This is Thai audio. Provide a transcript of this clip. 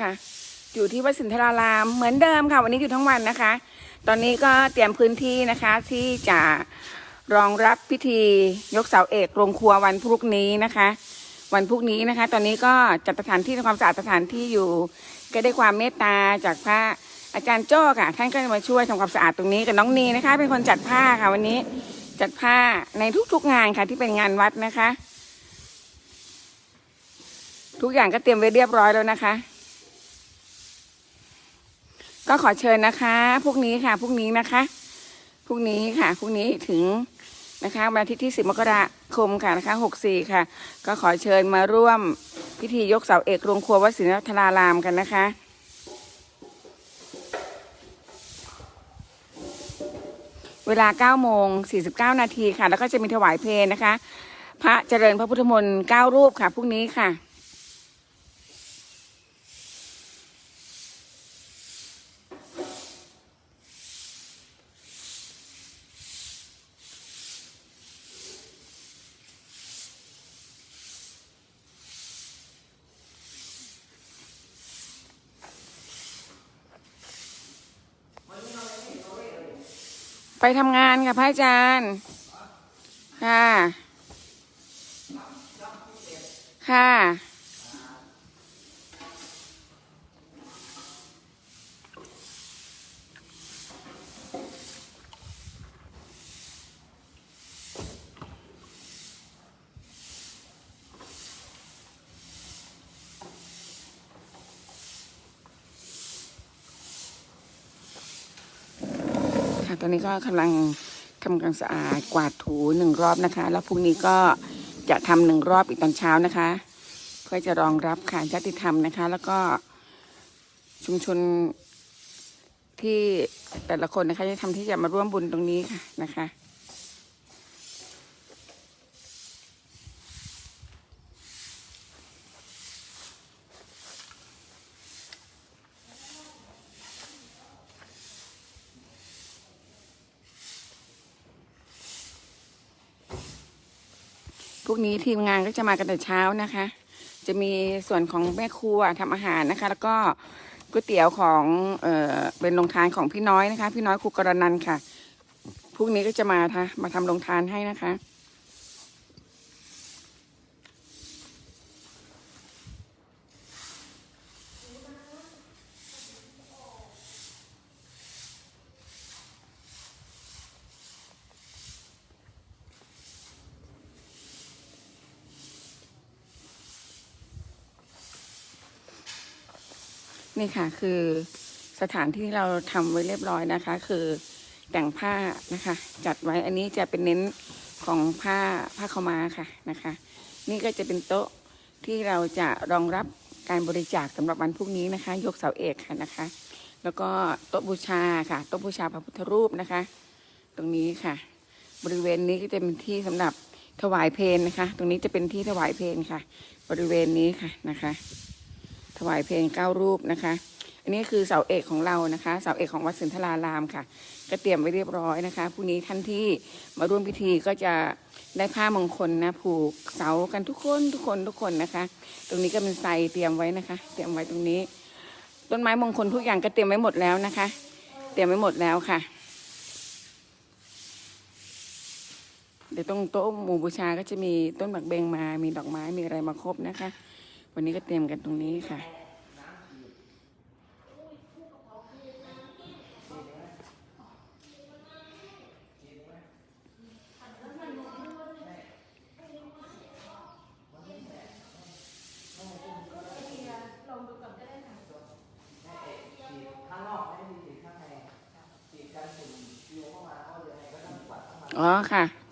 ค่ะ อยู่ที่วัดสินทรารามเหมือนเดิมค่ะ วันนี้อยู่ทั้งวันนะคะ ตอนนี้ก็เตรียมพื้นที่นะคะที่จะรองรับพิธียกเสาเอกโรงครัววันพรุ่งนี้นะคะ วันพรุ่งนี้นะคะ ตอนนี้ก็จัดสถานที่ทำความสะอาดสถานที่อยู่ ก็ได้ความเมตตาจากพระอาจารย์โจ้ค่ะ ท่านก็มาช่วยทำความสะอาดตรงนี้กับน้องนีนะคะ เป็นคนจัดผ้าค่ะ วันนี้จัดผ้าในทุกๆงานค่ะที่เป็นงานวัดนะคะ ทุกอย่างก็เตรียมไว้เรียบร้อยแล้วนะคะ ก็ขอเชิญนะคะพรุ่งนี้ค่ะพรุ่งนี้นะคะพรุ่งนี้ค่ะพรุ่งนี้ถึงนะคะวันอาทิตย์ที่ 10 มกราคมค่ะนะคะ 64 ค่ะ ก็ขอเชิญมาร่วมพิธียกเสาเอกโรงครัววัดศรีนครารามกันนะคะ เวลา 9 โมง 49 นาทีค่ะ แล้วก็จะมีถวายเพลงนะคะ พระเจริญพระพุทธมนต์ 9 รูปค่ะพรุ่งนี้ค่ะ ไปทำงานค่ะพระอาจารย์ ค่ะ ค่ะ ตอนนี้ก็กำลังทำความสะอาดกวาดถูหนึ่งรอบนะคะ แล้วพรุ่งนี้ก็จะทำหนึ่งรอบอีกตอนเช้านะคะเพื่อจะรองรับขานชาติธรรมนะคะ แล้วก็ชุมชนที่แต่ละคนนะคะจะทำที่จะมาร่วมบุญตรงนี้ค่ะนะคะ พวกนี้ทีมงานก็จะมากันแต่เช้านะคะ จะมีส่วนของแม่ครัวทำอาหารนะคะ แล้วก็ก๋วยเตี๋ยวของเอ่อเป็นโรงทานของพี่น้อยนะคะ พี่น้อยครูกรนันค่ะพรุ่งนี้ก็จะมาทะมาทำโรงทานให้นะคะ นี่ค่ะคือสถานที่เราทำไว้เรียบร้อยนะคะ คือแต่งผ้านะคะ จัดไว้อันนี้จะเป็นเน้นของผ้าผ้าขาวม้าค่ะนะคะ นี่ก็จะเป็นโต๊ะที่เราจะรองรับการบริจาคสำหรับวันพรุ่งนี้นะคะ ยกเสาเอกค่ะนะคะ แล้วก็โต๊ะบูชาค่ะโต๊ะบูชาพระพุทธรูปนะคะ ตรงนี้ค่ะ บริเวณนี้ก็จะเป็นที่สำหรับถวายเพลนะคะ ตรงนี้จะเป็นที่ถวายเพลค่ะ บริเวณนี้ค่ะนะคะ ถวายเพลงเก้ารูปนะคะ อันนี้คือเสาเอกของเรานะคะ เสาเอกของวัดสินทรารามค่ะ ก็เตรียมไว้เรียบร้อยนะคะพรุนี้ท่านที่มาร่วมพิธีก็จะได้ผ้ามงคลนะผูกเสากันทุกคนทุกคนทุกคนนะคะ ตรงนี้ก็เป็นไซเตรียมไว้นะคะ เตรียมไว้ตรงนี้ ต้นไม้มงคลทุกอย่างก็เตรียมไว้หมดแล้วนะคะ เตรียมไว้หมดแล้วค่ะ เดี๋ยวตรงโต๊ะหมู่บูชาก็จะมีต้นบักเบงมา มีดอกไม้มีอะไรมาครบนะคะ วันนี้ก็เตรียมกันตรงนี้ค่ะ อ๋อค่ะ